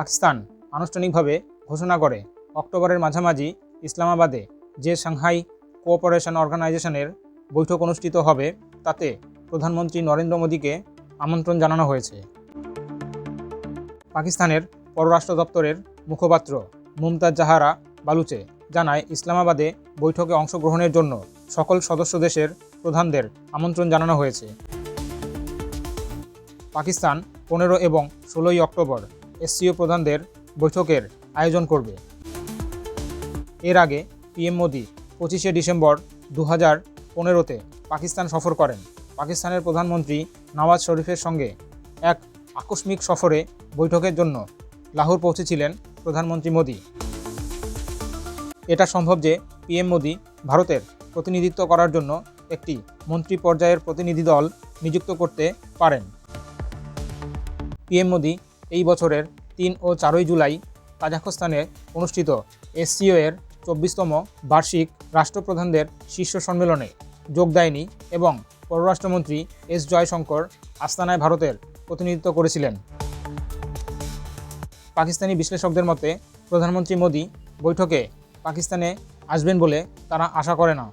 পাকিস্তান আনুষ্ঠানিকভাবে ঘোষণা করে। অক্টোবরের মাঝামাঝি ইসলামাবাদে যে সাংহাই কোঅপারেশন অর্গানাইজেশনের বৈঠক অনুষ্ঠিত হবে, তাতে প্রধানমন্ত্রী নরেন্দ্র মোদীকে আমন্ত্রণ জানানো হয়েছে। পাকিস্তানের পররাষ্ট্র দপ্তরের মুখপাত্র মুমতাজ জাহারা বালুচে জানায়, ইসলামাবাদে বৈঠকে অংশগ্রহণের জন্য সকল সদস্য দেশের প্রধানদের আমন্ত্রণ জানানো হয়েছে। পাকিস্তান পনেরো এবং ষোলোই অক্টোবর এসসিও প্রধানদের বৈঠকের আয়োজন করবে। এর আগে পিএম মোদি পঁচিশে ডিসেম্বর দু হাজার পনেরোতে পাকিস্তান সফর করেন। পাকিস্তানের প্রধানমন্ত্রী নওয়াজ শরীফের সঙ্গে এক আকস্মিক সফরে বৈঠকের জন্য লাহোর পৌঁছেছিলেন প্রধানমন্ত্রী মোদি। এটা সম্ভব যে পিএম মোদি ভারতের প্রতিনিধিত্ব করার জন্য একটি মন্ত্রী পর্যায়ের প্রতিনিধি দল নিযুক্ত করতে পারেন। পিএম মোদি এই বছরের তিন ও চারই জুলাই কাজাখস্তানে অনুষ্ঠিত এসসিও এর চব্বিশতম বার্ষিক রাষ্ট্রপ্রধানদের শীর্ষ সম্মেলনে যোগ দেয়নি এবং পররাষ্ট্রমন্ত্রী এস জয়শঙ্কর আস্তানায় ভারতের প্রতিনিধিত্ব করেছিলেন। পাকিস্তানি বিশ্লেষকদের মতে, প্রধানমন্ত্রী মোদী বৈঠকে পাকিস্তানে আসবেন বলে তারা আশা করে না।